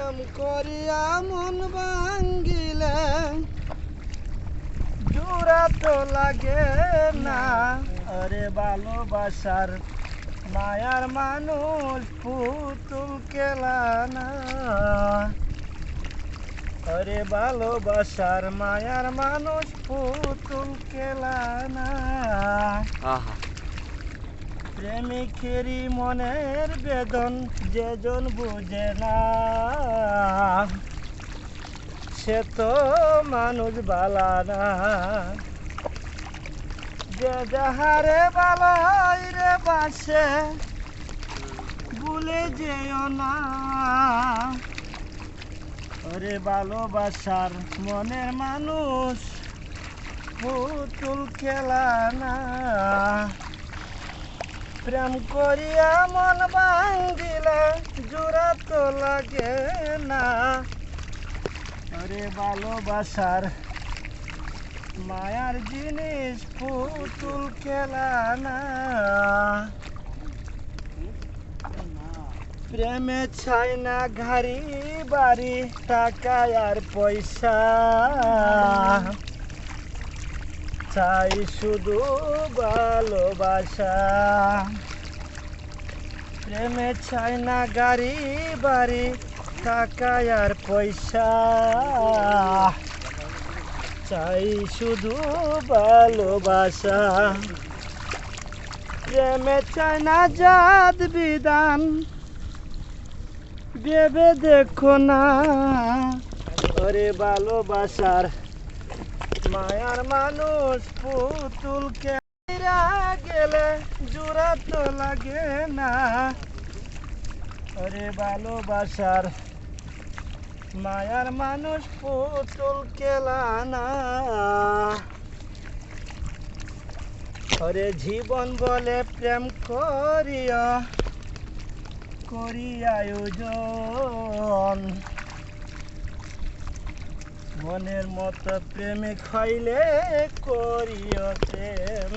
প্রেম করিয়া মন ভাঙ্গিলে, জোড়া তো লাগে না। আরে ভালোবাসার মায়ার মানুষ পুতুল কেলা না। আরে ভালোবাসার মায়ার মানুষ পুতুল কেলা না। আহা। প্রেমিকেরই মনের বেদন যেজন বুঝে না। সে তো মানুষ বালা না। যে যাহারে বালাই রে বাসে, ভুলে যেও না। ওরে ভালোবাসার মনের মানুষ, পুতুল খেলা না। প্রেম করিয়া মন ভাঙ্গিলে জোড়া তো লাগে না। আরে ভালোবাসার মায়ার জিনিস পুতুল খেলা না। প্রেমে চাই না ঘাড়ি বাড়ি টাকা আর পয়সা। চাই শুধু ভালোবাসা। প্রেমে চাই না গাড়ি, বাড়ি টাকা আর পয়সা। চাই শুধু ভালোবাসা। প্রেমে চাই না জাত বিধান, ভেবে দেখো না। ভালোবাসার মায়ার মানুষ পুতুলকে মাইরা গেলে জোড়া তো লাগে না। ওরে ভালোবাসার মায়ার মানুষ, পুতুল কেলা না। ওরে জীবন বলে প্রেম করিয়া করি আয়োজন। মনের মতো প্রেমে খাইলে করিও প্রেম।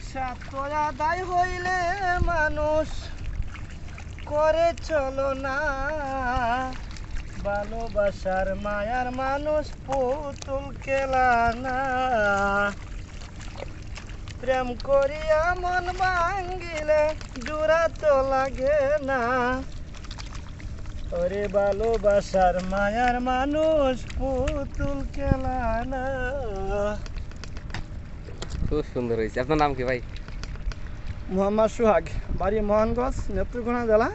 সাতর আদায় হইলে মানুষ করে চলো না। ভালোবাসার মায়ার মানুষ পুতুল কেলা না। প্রেম করিয়া মন ভাঙ্গিলে জোড়া তো লাগে না। ওরে ভালোবাসার মায়ার মানুষ পুতুল খেলা না। খুব সুন্দর হয়েছে। আপনার নাম কি ভাই? মোহাম্মদ সোহাগ বাড়ি মোহনগঞ্জ নেত্রকোনা জেলা।